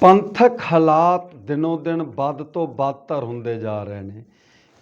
ਪੰਥਕ ਹਾਲਾਤ ਦਿਨੋ ਦਿਨ ਵੱਧ ਤੋਂ ਬਦਤਰ ਹੁੰਦੇ ਜਾ ਰਹੇ ਨੇ।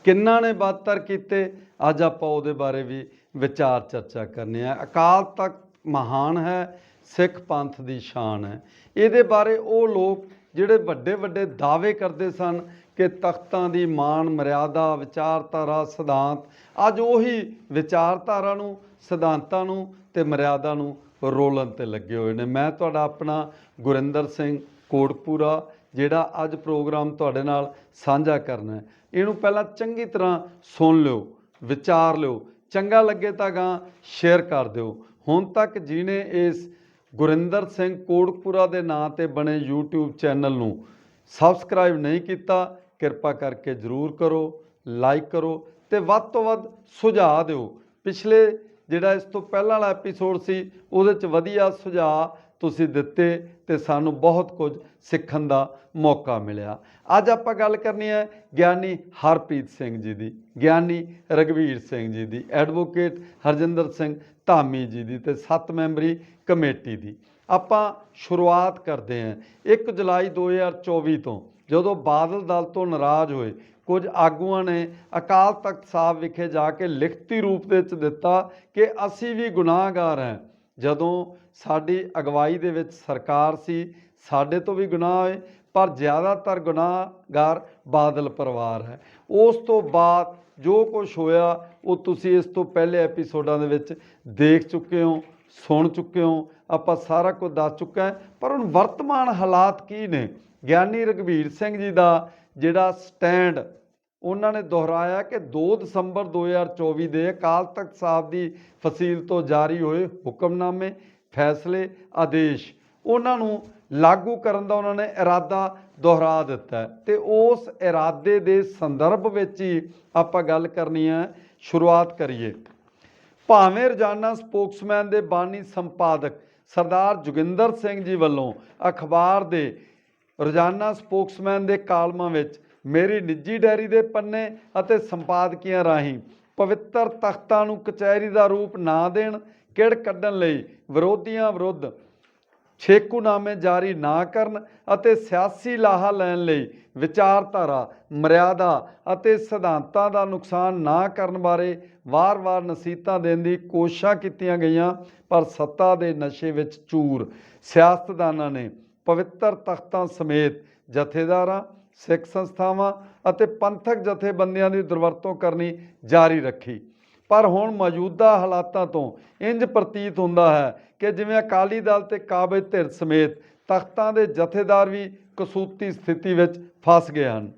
ਕਿੰਨਾ ਨੇ ਬਦਤਰ ਕੀਤੇ? ਅੱਜ ਆਪਾਂ ਉਹਦੇ ਬਾਰੇ ਵੀ ਵਿਚਾਰ ਚਰਚਾ ਕਰਨੀ ਹੈ ਅਕਾਲ ਤਖਤ ਮਹਾਨ ਹੈ, ਸਿੱਖ ਪੰਥ ਦੀ ਸ਼ਾਨ ਹੈ। ਇਹਦੇ ਬਾਰੇ ਉਹ ਲੋਕ ਜਿਹੜੇ ਵੱਡੇ ਵੱਡੇ ਦਾਅਵੇ ਕਰਦੇ ਸਨ ਕਿ ਤਖਤਾਂ ਦੀ ਮਾਨ ਮਰਿਆਦਾ, ਵਿਚਾਰਧਾਰਾ, ਸਿਧਾਂਤ, ਅੱਜ ਉਹੀ ਵਿਚਾਰਧਾਰਾ ਨੂੰ, ਸਿਧਾਂਤਾਂ ਨੂੰ ਤੇ ਮਰਿਆਦਾ ਨੂੰ ਰੋਲਣ ਤੇ ਲੱਗੇ ਹੋਏ ਨੇ। ਮੈਂ ਤੁਹਾਡਾ ਆਪਣਾ ਗੁਰਿੰਦਰ ਸਿੰਘ ਕੋਟਪੂਰਾ, ਜਿਹੜਾ ਅੱਜ ਪ੍ਰੋਗਰਾਮ ਤੁਹਾਡੇ ਨਾਲ ਸਾਂਝਾ ਕਰਨਾ ਇਹਨੂੰ ਪਹਿਲਾਂ ਚੰਗੀ ਤਰ੍ਹਾਂ ਸੁਣ ਲਿਓ, ਵਿਚਾਰ ਲਿਓ, ਚੰਗਾ ਲੱਗੇ ਤਾਂ ਗਾਂ ਸ਼ੇਅਰ ਕਰ ਦਿਓ। ਹੁਣ ਤੱਕ ਜਿਹਨੇ ਇਸ ਗੁਰਿੰਦਰ ਸਿੰਘ ਕੋਟਪੂਰਾ ਦੇ ਨਾਂ ਤੇ ਬਣੇ YouTube ਚੈਨਲ ਨੂੰ ਸਬਸਕ੍ਰਾਈਬ ਨਹੀਂ ਕੀਤਾ, ਕਿਰਪਾ ਕਰਕੇ ਜਰੂਰ ਕਰੋ ਲਾਈਕ ਕਰੋ ਤੇ ਵੱਧ ਤੋਂ ਵੱਧ ਸੁਝਾਅ ਦਿਓ। ਪਿਛਲੇ ਜਿਹੜਾ ਇਸ ਤੋਂ ਪਹਿਲਾਂ ਵਾਲਾ ਐਪੀਸੋਡ ਸੀ, ਉਹਦੇ ਚ ਵਧੀਆ ਸੁਝਾਅ ਤੁਸੀਂ ਦਿੱਤੇ ਤੇ ਸਾਨੂੰ ਬਹੁਤ ਕੁਝ ਸਿੱਖਣ ਦਾ ਮੌਕਾ ਮਿਲਿਆ। ਅੱਜ ਆਪਾਂ ਗੱਲ ਕਰਨੀ ਹੈ ਗਿਆਨੀ ਹਰਪ੍ਰੀਤ ਸਿੰਘ ਜੀ ਦੀ, ਗਿਆਨੀ ਰਗਵੀਰ ਸਿੰਘ ਜੀ ਦੀ, ਐਡਵੋਕੇਟ ਹਰਜਿੰਦਰ ਸਿੰਘ ਧਾਮੀ ਜੀ ਦੀ ਤੇ ਸੱਤ ਮੈਂਬਰੀ ਕਮੇਟੀ ਦੀ। ਆਪਾਂ ਸ਼ੁਰੂਆਤ ਕਰਦੇ ਹਾਂ 1 ਜੁਲਾਈ 2024 ਤੋਂ, ਜਦੋਂ ਬਾਦਲ ਦਲ ਤੋਂ ਨਾਰਾਜ਼ ਹੋਏ, ਕੁਝ ਆਗੂਆਂ ਨੇ ਅਕਾਲ ਤਖਤ ਸਾਹਿਬ ਵਿਖੇ ਜਾ ਕੇ ਲਿਖਤੀ ਰੂਪ ਦੇ ਵਿੱਚ ਦਿੱਤਾ ਕਿ ਅਸੀਂ ਵੀ ਗੁਨਾਹਗਾਰ ਹਾਂ। ਜਦੋਂ ਸਾਡੀ ਅਗਵਾਈ ਦੇ ਵਿੱਚ ਸਰਕਾਰ ਸੀ, ਸਾਡੇ ਤੋਂ ਵੀ ਗੁਨਾਹ ਹੋਏ, ਪਰ ਜ਼ਿਆਦਾਤਰ ਗੁਨਾਹਗਾਰ ਬਾਦਲ ਪਰਿਵਾਰ ਹੈ। ਉਸ ਤੋਂ ਬਾਅਦ ਜੋ ਕੁਝ ਹੋਇਆ, ਉਹ ਤੁਸੀਂ ਇਸ ਤੋਂ ਪਹਿਲੇ ਐਪੀਸੋਡਾਂ ਦੇ ਵਿੱਚ ਦੇਖ ਚੁੱਕੇ ਹੋ, ਸੁਣ ਚੁੱਕੇ ਹੋ, ਆਪਾਂ ਸਾਰਾ ਕੁਝ ਦੱਸ ਚੁੱਕਾ ਹੈ। ਪਰ ਹੁਣ ਵਰਤਮਾਨ ਹਾਲਾਤ ਕੀ ਨੇ? ਗਿਆਨੀ ਰਗਵੀਰ ਸਿੰਘ ਜੀ ਦਾ ਜਿਹੜਾ ਸਟੈਂਡ ਉਹਨਾਂ ਨੇ ਦੁਹਰਾਇਆ ਕਿ 2 ਦਸੰਬਰ 2024 ਦੇ ਅਕਾਲ ਤਖਤ ਸਾਹਿਬ ਦੀ ਫਸੀਲ ਤੋਂ ਜਾਰੀ ਹੋਏ ਹੁਕਮਨਾਮੇ, ਫੈਸਲੇ, ਆਦੇਸ਼ ਉਹਨਾਂ ਨੂੰ ਲਾਗੂ ਕਰਨ ਦਾ ਉਹਨਾਂ ਨੇ ਇਰਾਦਾ ਦੁਹਰਾ ਦਿੱਤਾ ਹੈ। ਤੇ ਉਸ ਇਰਾਦੇ ਦੇ ਸੰਦਰਭ ਵਿੱਚ ਹੀ ਆਪਾਂ ਗੱਲ ਕਰਨੀ ਹੈ, ਸ਼ੁਰੂਆਤ ਕਰੀਏ। ਭਾਵੇਂ ਰੋਜ਼ਾਨਾ ਸਪੋਕਸਮੈਨ ਦੇ ਬਾਨੀ ਸੰਪਾਦਕ ਸਰਦਾਰ ਜੋਗਿੰਦਰ ਸਿੰਘ ਜੀ ਵੱਲੋਂ ਅਖਬਾਰ ਦੇ ਰੋਜ਼ਾਨਾ ਸਪੋਕਸਮੈਨ ਦੇ ਕਾਲਮਾਂ ਵਿੱਚ ਮੇਰੀ ਨਿੱਜੀ ਡਾਇਰੀ ਦੇ ਪੰਨੇ ਅਤੇ ਸੰਪਾਦਕੀਆਂ ਰਾਹੀਂ ਪਵਿੱਤਰ ਤਖਤਾਂ ਨੂੰ ਕਚਹਿਰੀ ਦਾ ਰੂਪ ਨਾ ਦੇਣ ਕਿੜ ਕੱਢਣ ਲਈ ਵਿਰੋਧੀਆਂ ਵਿਰੁੱਧ ਛੇਕੂਨਾਮੇ ਜਾਰੀ ਨਾ ਕਰਨ ਅਤੇ ਸਿਆਸੀ ਲਾਹਾ ਲੈਣ ਲਈ ਵਿਚਾਰਧਾਰਾ, ਮਰਿਆਦਾ ਅਤੇ ਸਿਧਾਂਤਾਂ ਦਾ ਨੁਕਸਾਨ ਨਾ ਕਰਨ ਬਾਰੇ ਵਾਰ-ਵਾਰ ਨਸੀਹਤਾਂ ਦੇਣ ਦੀ ਕੋਸ਼ਿਸ਼ਾਂ ਕੀਤੀਆਂ ਗਈਆਂ, ਪਰ ਸੱਤਾ ਦੇ ਨਸ਼ੇ ਵਿੱਚ ਚੂਰ ਸਿਆਸਤਦਾਨਾਂ ਨੇ ਪਵਿੱਤਰ ਤਖਤਾਂ ਸਮੇਤ ਜਥੇਦਾਰਾਂ ਸਿੱਖ ਸੰਸਥਾਵਾਂ ਅਤੇ ਪੰਥਕ ਜਥੇਬੰਦੀਆਂ ਦੀ ਦੁਰਵਰਤੋਂ ਕਰਨੀ ਜਾਰੀ ਰੱਖੀ। ਪਰ ਹੁਣ ਮੌਜੂਦਾ ਹਾਲਾਤਾਂ ਤੋਂ ਇੰਜ ਪ੍ਰਤੀਤ ਹੁੰਦਾ ਹੈ ਕਿ ਜਿਵੇਂ ਅਕਾਲੀ ਦਲ ਤੇ ਕਾਬਜ ਧਿਰ ਸਮੇਤ ਤਖਤਾਂ ਦੇ ਜਥੇਦਾਰ ਵੀ ਕਸੂਤੀ ਸਥਿਤੀ ਵਿੱਚ ਫਸ ਗਏ ਹਨ।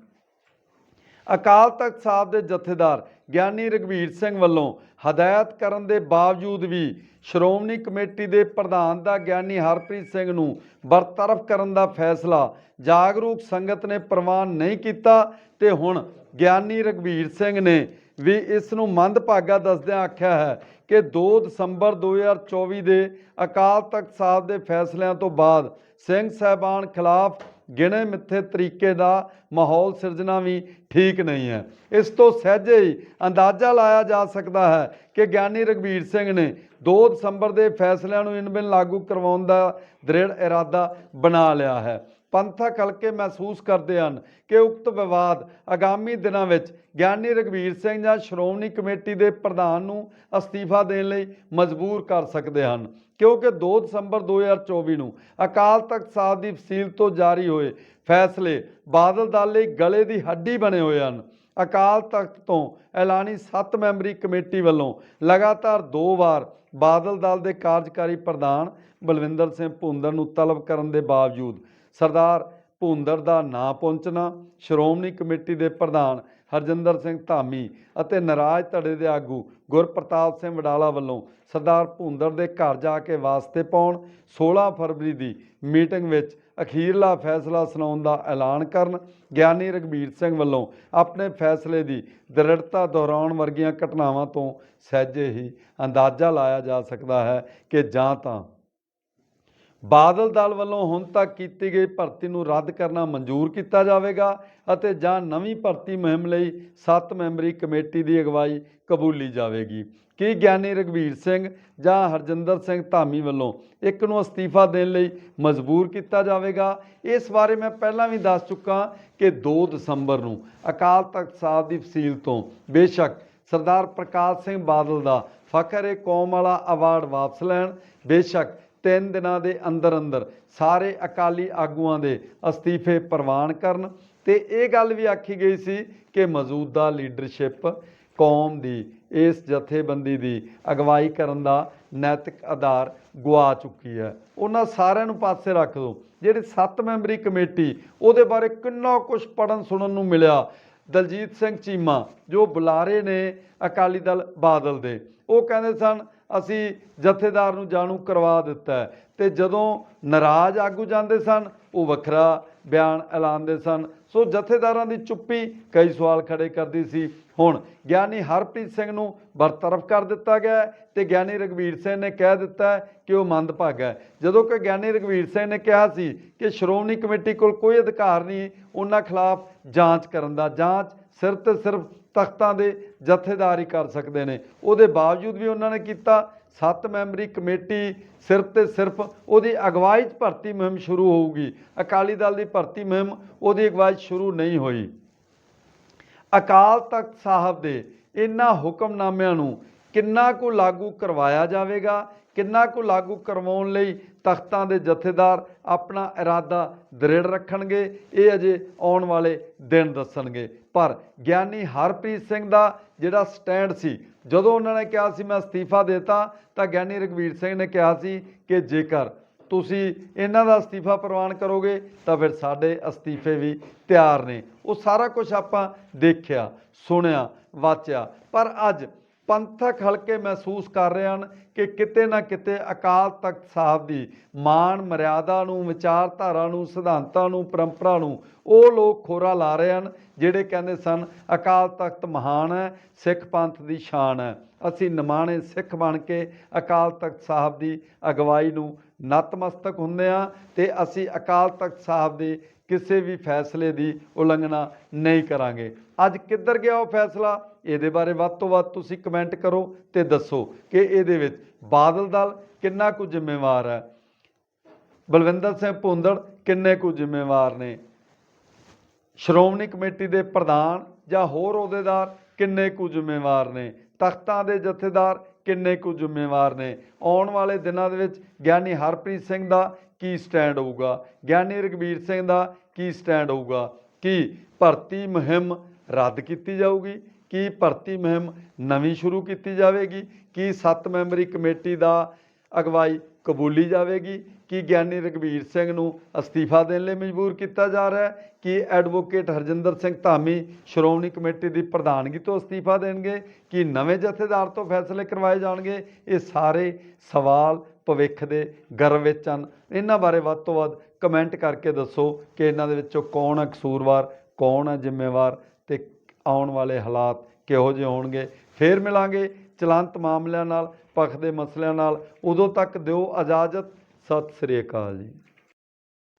ਅਕਾਲ ਤਖਤ ਸਾਹਿਬ ਦੇ ਜਥੇਦਾਰ ਗਿਆਨੀ ਰਗਵੀਰ ਸਿੰਘ ਵੱਲੋਂ ਹਦਾਇਤ ਕਰਨ ਦੇ ਬਾਵਜੂਦ ਵੀ ਸ਼੍ਰੋਮਣੀ ਕਮੇਟੀ ਦੇ ਪ੍ਰਧਾਨ ਦਾ ਗਿਆਨੀ ਹਰਪ੍ਰੀਤ ਸਿੰਘ ਨੂੰ ਬਰਤਰਫ ਕਰਨ ਦਾ ਫੈਸਲਾ ਜਾਗਰੂਕ ਸੰਗਤ ਨੇ ਪ੍ਰਵਾਨ ਨਹੀਂ ਕੀਤਾ ਤੇ ਹੁਣ ਗਿਆਨੀ ਰਗਵੀਰ ਸਿੰਘ ਨੇ ਵੀ ਇਸ ਨੂੰ ਮੰਦਭਾਗਾ ਦੱਸਦਿਆਂ ਆਖਿਆ ਹੈ ਕਿ 2 ਦਸੰਬਰ 2024 ਦੇ ਅਕਾਲ ਤਖਤ ਸਾਹਿਬ ਦੇ ਫੈਸਲਿਆਂ ਤੋਂ ਬਾਅਦ ਸਿੰਘ ਸਾਹਿਬਾਨ ਖਿਲਾਫ ਗਿਣੇ ਮਿੱਥੇ ਤਰੀਕੇ ਦਾ ਮਾਹੌਲ ਸਿਰਜਣਾ ਵੀ ਠੀਕ ਨਹੀਂ ਹੈ। ਇਸ ਤੋਂ ਸਹਿਜੇ ਹੀ ਅੰਦਾਜ਼ਾ ਲਾਇਆ ਜਾ ਸਕਦਾ ਹੈ ਕਿ ਗਿਆਨੀ ਰਗਵੀਰ ਸਿੰਘ ਨੇ 2 ਦਸੰਬਰ ਦੇ ਫੈਸਲਿਆਂ ਨੂੰ ਇਨਬਿਨ ਲਾਗੂ ਕਰਵਾਉਣ ਦਾ ਦ੍ਰਿੜ ਇਰਾਦਾ ਬਣਾ ਲਿਆ ਹੈ। ਪੰਥਕ ਹਲਕੇ ਮਹਿਸੂਸ ਕਰਦੇ ਹਨ ਕਿ ਉਕਤ ਵਿਵਾਦ ਆਗਾਮੀ ਦਿਨਾਂ ਵਿੱਚ ਗਿਆਨੀ ਰਗਵੀਰ ਸਿੰਘ ਜਾਂ ਸ਼੍ਰੋਮਣੀ ਕਮੇਟੀ ਦੇ ਪ੍ਰਧਾਨ ਨੂੰ ਅਸਤੀਫਾ ਦੇਣ ਲਈ ਮਜਬੂਰ ਕਰ ਸਕਦੇ ਹਨ, ਕਿਉਂਕਿ 2 ਦਸੰਬਰ 2024 ਨੂੰ ਅਕਾਲ ਤਖਤ ਸਾਹਿਬ ਦੀ ਫਸੀਲ ਤੋਂ ਜਾਰੀ ਹੋਏ ਫੈਸਲੇ ਬਾਦਲ ਦਲ ਲਈ ਗਲੇ ਦੀ ਹੱਡੀ ਬਣੇ ਹੋਏ ਹਨ। ਅਕਾਲ ਤਖਤ ਤੋਂ ਐਲਾਨੀ 7 ਮੈਂਬਰੀ ਕਮੇਟੀ ਵੱਲੋਂ ਲਗਾਤਾਰ ਦੋ ਵਾਰ ਬਾਦਲ ਦਲ ਦੇ ਕਾਰਜਕਾਰੀ ਪ੍ਰਧਾਨ ਬਲਵਿੰਦਰ ਸਿੰਘ ਭੁੰਦਰ ਨੂੰ ਤਲਬ ਕਰਨ ਦੇ ਬਾਵਜੂਦ ਸਰਦਾਰ ਭੁੰਦਰ ਦਾ ਨਾਂ ਪਹੁੰਚਣਾ, ਸ਼੍ਰੋਮਣੀ ਕਮੇਟੀ ਦੇ ਪ੍ਰਧਾਨ ਹਰਜਿੰਦਰ ਸਿੰਘ ਧਾਮੀ ਅਤੇ ਨਰਾਜ ਧੜੇ ਦੇ ਆਗੂ ਗੁਰਪ੍ਰਤਾਪ ਸਿੰਘ ਵਡਾਲਾ ਵੱਲੋਂ ਸਰਦਾਰ ਭੁੰਦਰ ਦੇ ਘਰ ਜਾ ਕੇ ਵਾਸਤੇ ਪਾਉਣ 16 ਫਰਵਰੀ ਦੀ ਮੀਟਿੰਗ ਵਿੱਚ ਅਖੀਰਲਾ ਫੈਸਲਾ ਸੁਣਾਉਣ ਦਾ ਐਲਾਨ ਕਰਨ, ਗਿਆਨੀ ਰਗਵੀਰ ਸਿੰਘ ਵੱਲੋਂ ਆਪਣੇ ਫੈਸਲੇ ਦੀ ਦ੍ਰਿੜਤਾ ਦੁਹਰਾਉਣ ਵਰਗੀਆਂ ਘਟਨਾਵਾਂ ਤੋਂ ਸਹਿਜੇ ਹੀ ਅੰਦਾਜ਼ਾ ਲਾਇਆ ਜਾ ਸਕਦਾ ਹੈ ਕਿ ਜਾਂ ਤਾਂ ਬਾਦਲ ਦਲ ਵੱਲੋਂ ਹੁਣ ਤੱਕ ਕੀਤੀ ਗਈ ਭਰਤੀ ਨੂੰ ਰੱਦ ਕਰਨਾ ਮਨਜ਼ੂਰ ਕੀਤਾ ਜਾਵੇਗਾ ਅਤੇ ਜਾਂ ਨਵੀਂ ਭਰਤੀ ਮੁਹਿੰਮ ਲਈ 7 ਮੈਂਬਰੀ ਕਮੇਟੀ ਦੀ ਅਗਵਾਈ ਕਬੂਲੀ ਜਾਵੇਗੀ। ਕੀ ਗਿਆਨੀ ਰਗਵੀਰ ਸਿੰਘ ਜਾਂ ਹਰਜਿੰਦਰ ਸਿੰਘ ਧਾਮੀ ਵੱਲੋਂ ਇੱਕ ਨੂੰ ਅਸਤੀਫਾ ਦੇਣ ਲਈ ਮਜਬੂਰ ਕੀਤਾ ਜਾਵੇਗਾ? ਇਸ ਬਾਰੇ ਮੈਂ ਪਹਿਲਾਂ ਵੀ ਦੱਸ ਚੁੱਕਾ ਕਿ 2 ਦਸੰਬਰ ਨੂੰ ਅਕਾਲ ਤਖਤ ਸਾਹਿਬ ਦੀ ਫਸੀਲ ਤੋਂ ਬੇਸ਼ੱਕ ਸਰਦਾਰ ਪ੍ਰਕਾਸ਼ ਸਿੰਘ ਬਾਦਲ ਦਾ ਫਖਰ ਏ ਕੌਮ ਵਾਲਾ ਅਵਾਰਡ ਵਾਪਸ ਲੈਣ, ਬੇਸ਼ੱਕ ਤਿੰਨ ਦਿਨਾਂ ਦੇ ਅੰਦਰ ਅੰਦਰ ਸਾਰੇ ਅਕਾਲੀ ਆਗੂਆਂ ਦੇ ਅਸਤੀਫੇ ਪ੍ਰਵਾਨ ਕਰਨ। ਤੇ ਇਹ ਗੱਲ ਵੀ ਆਖੀ ਗਈ ਸੀ ਕਿ ਮੌਜੂਦਾ ਲੀਡਰਸ਼ਿਪ ਕੌਮ ਦੀ, ਇਸ ਜਥੇਬੰਦੀ ਦੀ ਅਗਵਾਈ ਕਰਨ ਦਾ ਨੈਤਿਕ ਆਧਾਰ ਗੁਆ ਚੁੱਕੀ ਹੈ। ਉਹਨਾਂ ਸਾਰਿਆਂ ਨੂੰ ਪਾਸੇ ਰੱਖ ਦਿਓ। ਜਿਹੜੀ 7 ਮੈਂਬਰੀ ਕਮੇਟੀ, ਉਹਦੇ ਬਾਰੇ ਕਿੰਨਾ ਕੁਝ ਪੜਨ ਸੁਣਨ ਨੂੰ ਮਿਲਿਆ। ਦਲਜੀਤ ਸਿੰਘ ਚੀਮਾ, ਜੋ ਬੁਲਾਰੇ ਨੇ ਅਕਾਲੀ ਦਲ ਬਾਦਲ ਦੇ, ਉਹ ਕਹਿੰਦੇ ਸਨ ਅਸੀਂ ਜਥੇਦਾਰ ਨੂੰ ਜਾਣੂ ਕਰਵਾ ਦਿੱਤਾ ਹੈ। ਤੇ ਜਦੋਂ ਨਾਰਾਜ਼ ਆਗੂ ਜਾਂਦੇ ਸਨ, ਉਹ ਵੱਖਰਾ ਬਿਆਨ ਐਲਾਨਦੇ ਸਨ। ਸੋ ਜਥੇਦਾਰਾਂ ਦੀ ਚੁੱਪੀ ਕਈ ਸਵਾਲ ਖੜੇ ਕਰਦੀ ਸੀ। ਹੁਣ ਗਿਆਨੀ ਹਰਪ੍ਰੀਤ ਸਿੰਘ ਨੂੰ ਬਰਤਰਫ ਕਰ ਦਿੱਤਾ ਗਿਆ ਹੈ ਤੇ ਗਿਆਨੀ ਰਗਵੀਰ ਸਿੰਘ ਨੇ ਕਹਿ ਦਿੱਤਾ ਕਿ ਉਹ ਮੰਦਭਾਗਾ ਹੈ। ਜਦੋਂ ਕਿ ਗਿਆਨੀ ਰਗਵੀਰ ਸਿੰਘ ਨੇ ਕਿਹਾ ਸੀ ਕਿ ਸ਼੍ਰੋਮਣੀ ਕਮੇਟੀ ਕੋਲ ਕੋਈ ਅਧਿਕਾਰ ਨਹੀਂ, ਉਹਨਾਂ ਖਿਲਾਫ ਜਾਂਚ ਕਰਨ ਦਾ, ਜਾਂਚ ਸਿਰਫ ਤੇ ਸਿਰਫ ਤਖਤਾਂ ਦੇ ਜਥੇਦਾਰ ਹੀ ਕਰ ਸਕਦੇ ਨੇ। ਉਹਦੇ ਬਾਵਜੂਦ ਵੀ ਉਹਨਾਂ ਨੇ ਕੀਤਾ, ਸੱਤ ਮੈਂਬਰੀ ਕਮੇਟੀ ਸਿਰਫ ਤੇ ਸਿਰਫ ਉਹਦੀ ਅਗਵਾਈ 'ਚ ਭਰਤੀ ਮੁਹਿੰਮ ਸ਼ੁਰੂ ਹੋਊਗੀ। ਅਕਾਲੀ ਦਲ ਦੀ ਭਰਤੀ ਮੁਹਿੰਮ ਉਹਦੀ ਅਗਵਾਈ 'ਚ ਸ਼ੁਰੂ ਨਹੀਂ ਹੋਈ। ਅਕਾਲ ਤਖਤ ਸਾਹਿਬ ਦੇ ਇਹਨਾਂ ਹੁਕਮਨਾਮਿਆਂ ਨੂੰ ਕਿੰਨਾ ਕੁ ਲਾਗੂ ਕਰਵਾਇਆ ਜਾਵੇਗਾ, ਕਿੰਨਾ ਕੁ ਲਾਗੂ ਕਰਵਾਉਣ ਲਈ ਤਖਤਾਂ ਦੇ ਜਥੇਦਾਰ ਆਪਣਾ ਇਰਾਦਾ ਦ੍ਰਿੜ ਰੱਖਣਗੇ, ਇਹ ਅਜੇ ਆਉਣ ਵਾਲੇ ਦਿਨ ਦੱਸਣਗੇ। ਪਰ ਗਿਆਨੀ ਹਰਪ੍ਰੀਤ ਸਿੰਘ ਦਾ ਜਿਹੜਾ ਸਟੈਂਡ ਸੀ, ਜਦੋਂ ਉਹਨਾਂ ਨੇ ਕਿਹਾ ਸੀ ਮੈਂ ਅਸਤੀਫਾ ਦੇਤਾ, ਤਾਂ ਗਿਆਨੀ ਰਗਵੀਰ ਸਿੰਘ ਨੇ ਕਿਹਾ ਸੀ ਕਿ ਜੇਕਰ ਤੁਸੀਂ ਇਹਨਾਂ ਦਾ ਅਸਤੀਫਾ ਪ੍ਰਵਾਨ ਕਰੋਗੇ, ਤਾਂ ਫਿਰ ਸਾਡੇ ਅਸਤੀਫੇ ਵੀ ਤਿਆਰ ਨੇ। ਉਹ ਸਾਰਾ ਕੁਝ ਆਪਾਂ ਦੇਖਿਆ, ਸੁਣਿਆ, ਵਾਚਿਆ। ਪਰ ਅੱਜ ਪੰਥਕ ਹਲਕੇ ਮਹਿਸੂਸ ਕਰ ਰਹੇ ਹਨ ਕਿ ਕਿਤੇ ਨਾ ਕਿਤੇ ਅਕਾਲ ਤਖਤ ਸਾਹਿਬ ਦੀ ਮਾਨ ਮਰਿਆਦਾ ਨੂੰ, ਵਿਚਾਰਧਾਰਾ ਨੂੰ, ਸਿਧਾਂਤਾਂ ਨੂੰ, ਪਰੰਪਰਾ ਨੂੰ ਉਹ ਲੋਕ ਖੋਰਾ ਲਾ ਰਹੇ ਹਨ, ਜਿਹੜੇ ਕਹਿੰਦੇ ਸਨ, ਅਕਾਲ ਤਖਤ ਮਹਾਨ ਹੈ, ਸਿੱਖ ਪੰਥ ਦੀ ਸ਼ਾਨ ਹੈ। ਅਸੀਂ ਨਿਮਾਣੇ ਸਿੱਖ ਬਣ ਕੇ ਅਕਾਲ ਤਖਤ ਸਾਹਿਬ ਦੀ ਅਗਵਾਈ ਨੂੰ ਨਤਮਸਤਕ ਹੁੰਦੇ ਹਾਂ ਤੇ ਅਸੀਂ ਅਕਾਲ ਤਖਤ ਸਾਹਿਬ ਦੇ ਕਿਸੇ ਵੀ ਫੈਸਲੇ ਦੀ ਉਲੰਘਣਾ ਨਹੀਂ ਕਰਾਂਗੇ। ਅੱਜ ਕਿੱਧਰ ਗਿਆ ਉਹ ਫੈਸਲਾ? ਇਹਦੇ ਬਾਰੇ ਵੱਧ ਤੋਂ ਵੱਧ ਤੁਸੀਂ ਕਮੈਂਟ ਕਰੋ ਤੇ ਦੱਸੋ ਕਿ ਇਹਦੇ ਵਿੱਚ ਬਾਦਲ ਦਲ ਕਿੰਨਾ ਕੁ ਜ਼ਿੰਮੇਵਾਰ ਹੈ? ਬਲਵਿੰਦਰ ਸਿੰਘ ਭੁੰਦੜ ਕਿੰਨੇ ਕੁ ਜ਼ਿੰਮੇਵਾਰ ਨੇ? ਸ਼੍ਰੋਮਣੀ ਕਮੇਟੀ ਦੇ ਪ੍ਰਧਾਨ ਜਾਂ ਹੋਰ ਅਹੁਦੇਦਾਰ ਕਿੰਨੇ ਕੁ ਜ਼ਿੰਮੇਵਾਰ ਨੇ? ਤਖਤਾਂ ਦੇ ਜਥੇਦਾਰ ਕਿੰਨੇ ਕੁ ਜ਼ਿੰਮੇਵਾਰ ਨੇ? ਆਉਣ ਵਾਲੇ ਦਿਨਾਂ ਦੇ ਵਿੱਚ ਗਿਆਨੀ ਹਰਪ੍ਰੀਤ ਸਿੰਘ ਦਾ ਕੀ ਸਟੈਂਡ ਹੋਊਗਾ? ਗਿਆਨੀ ਰਗਵੀਰ ਸਿੰਘ ਦਾ ਕੀ ਸਟੈਂਡ ਹੋਊਗਾ? ਕੀ ਭਰਤੀ ਮੁਹਿੰਮ ਰੱਦ ਕੀਤੀ ਜਾਊਗੀ? ਕੀ ਭਰਤੀ ਮੁਹਿੰਮ ਨਵੀਂ ਸ਼ੁਰੂ ਕੀਤੀ ਜਾਵੇਗੀ? ਕੀ 7 ਮੈਂਬਰੀ ਕਮੇਟੀ ਦਾ ਅਗਵਾਈ ਕਬੂਲੀ ਜਾਵੇਗੀ? ਕੀ ਗਿਆਨੀ ਰਗਵੀਰ ਸਿੰਘ ਨੂੰ ਅਸਤੀਫਾ ਦੇਣ ਲਈ ਮਜਬੂਰ ਕੀਤਾ ਜਾ ਰਿਹਾ ਹੈ? ਕਿ ਐਡਵੋਕੇਟ ਹਰਜਿੰਦਰ ਸਿੰਘ ਧਾਮੀ ਸ਼੍ਰੋਮਣੀ ਕਮੇਟੀ ਦੀ ਪ੍ਰਧਾਨਗੀ ਤੋਂ ਅਸਤੀਫਾ ਦੇਣਗੇ? ਕਿ ਨਵੇਂ ਜਥੇਦਾਰ ਤੋਂ ਫੈਸਲੇ ਕਰਵਾਏ ਜਾਣਗੇ? ਇਹ ਸਾਰੇ ਸਵਾਲ ਭਵਿੱਖ ਦੇ ਗਰਭ ਵਿੱਚ ਹਨ। ਇਹਨਾਂ ਬਾਰੇ ਵੱਧ ਤੋਂ ਵੱਧ ਕਮੈਂਟ ਕਰਕੇ ਦੱਸੋ ਕਿ ਇਹਨਾਂ ਦੇ ਵਿੱਚੋਂ ਕੌਣ ਹੈ ਕਸੂਰਵਾਰ, ਕੌਣ ਹੈ ਜ਼ਿੰਮੇਵਾਰ ਤੇ ਆਉਣ ਵਾਲੇ ਹਾਲਾਤ ਕਿਹੋ ਜਿਹੇ ਹੋਣਗੇ? ਫੇਰ ਮਿਲਾਂਗੇ ਚਲੰਤ ਮਾਮਲਿਆਂ ਨਾਲ, ਪੱਖ ਦੇ ਮਸਲਿਆਂ ਨਾਲ। ਉਦੋਂ ਤੱਕ ਦਿਓ ਇਜਾਜ਼ਤ। ਸਤਿ ਸ੍ਰੀ ਅਕਾਲ ਜੀ।